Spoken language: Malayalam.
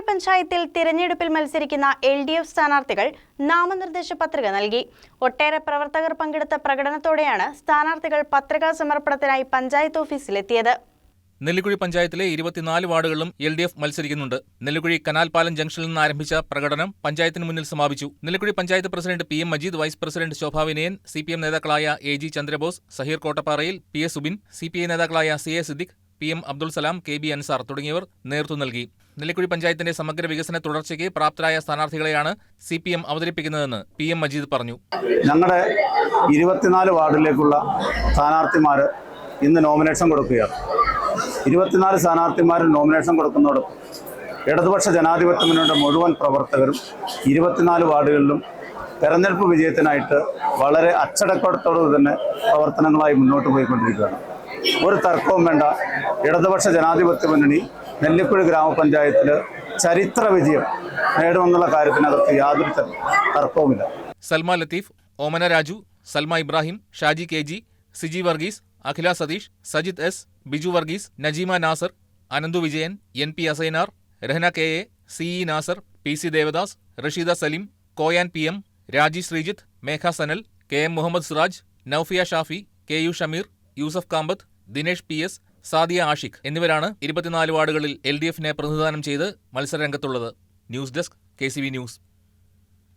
നെല്ലിക്കുഴി പഞ്ചായത്തിൽ തിരഞ്ഞെടുപ്പിൽ മത്സരിക്കുന്ന എൽ ഡി എഫ് സ്ഥാനാർത്ഥികൾ നാമനിർദ്ദേശ പത്രിക നൽകി. ഒട്ടേറെ പ്രവർത്തകർ പങ്കെടുത്ത പ്രകടനത്തോടെയാണ് സ്ഥാനാർത്ഥികൾ പത്രികാ സമർപ്പണത്തിനായി പഞ്ചായത്ത് ഓഫീസിലെത്തിയത്. നെല്ലിക്കുഴി പഞ്ചായത്തിലെ ഇരുപത്തിനാല് വാർഡുകളിലും എൽ ഡി എഫ് മത്സരിക്കുന്നുണ്ട്. നെല്ലിക്കുഴി കനാൽപാലം ജംഗ്ഷനിൽ നിന്ന് ആരംഭിച്ച പ്രകടനം പഞ്ചായത്തിന് മുന്നിൽ സമാപിച്ചു. Nellikuzhi panchayat president P M Majeed vice president Shobha Vinayan C P M നേതാക്കളായ A G Chandrabose Saheer കോട്ടപ്പാറയിൽ P S Subin C P I നേതാക്കളായ C A Siddique P M Abdul Salam K B Ansar തുടങ്ങിയവർ നേതൃത്വം നൽകി. നെല്ലിക്കുഴി പഞ്ചായത്തിന്റെ സമഗ്ര വികസന തുടർച്ചയ്ക്ക് പ്രാപ്തരായ സ്ഥാനാർത്ഥികളെയാണ് സി പി എം അവതരിപ്പിക്കുന്നതെന്ന് പി എം മജീദ് പറഞ്ഞു. ഞങ്ങളുടെ ഇരുപത്തിനാല് വാർഡിലേക്കുള്ള സ്ഥാനാർത്ഥിമാർ ഇന്ന് നോമിനേഷൻ കൊടുക്കുകയാണ്. ഇരുപത്തിനാല് സ്ഥാനാർത്ഥിമാർ നോമിനേഷൻ കൊടുക്കുന്നതോടൊപ്പം ഇടതുപക്ഷ ജനാധിപത്യ മുന്നണിയുടെ മുഴുവൻ പ്രവർത്തകരും ഇരുപത്തിനാല് വാർഡുകളിലും തെരഞ്ഞെടുപ്പ് വിജയത്തിനായിട്ട് വളരെ അച്ചടക്കത്തോടെ തന്നെ പ്രവർത്തനങ്ങളായി മുന്നോട്ട് പോയിക്കൊണ്ടിരിക്കുകയാണ്. ഒരു തർക്കവും വേണ്ട. ഇടതുപക്ഷ ജനാധിപത്യ മുന്നണി നെല്ലിക്കുഴി ഗ്രാമപഞ്ചായത്തിൽ ചരിത്ര വിജയം നേടുമെന്നുള്ള കാര്യത്തിനകത്ത് യാതൊരു തർക്കവുമില്ല. Salma Latheef Omana Raju Salma Ibrahim Shaji K G Siji Varghese Akhila Satheesh Sajith S Biju Varghese Najeema Nasar Ananthu Vijayan N P Asainar Rahana K A C E Nasar P C Devadas Rasheeda Saleem Koyan P M Raji Sreejith Megha Sanal K M Muhammad Siraj Noufiya Shafi K U Shameer Yusuf Kampath Dinesh P S Sadiya Ashiq എന്നിവരാണ് ഇരുപത്തിനാല് വാർഡുകളിൽ എൽ ഡി എഫിനെ പ്രതിനിധാനം ചെയ്ത് മത്സരരംഗത്തുള്ളത്. News desk K news.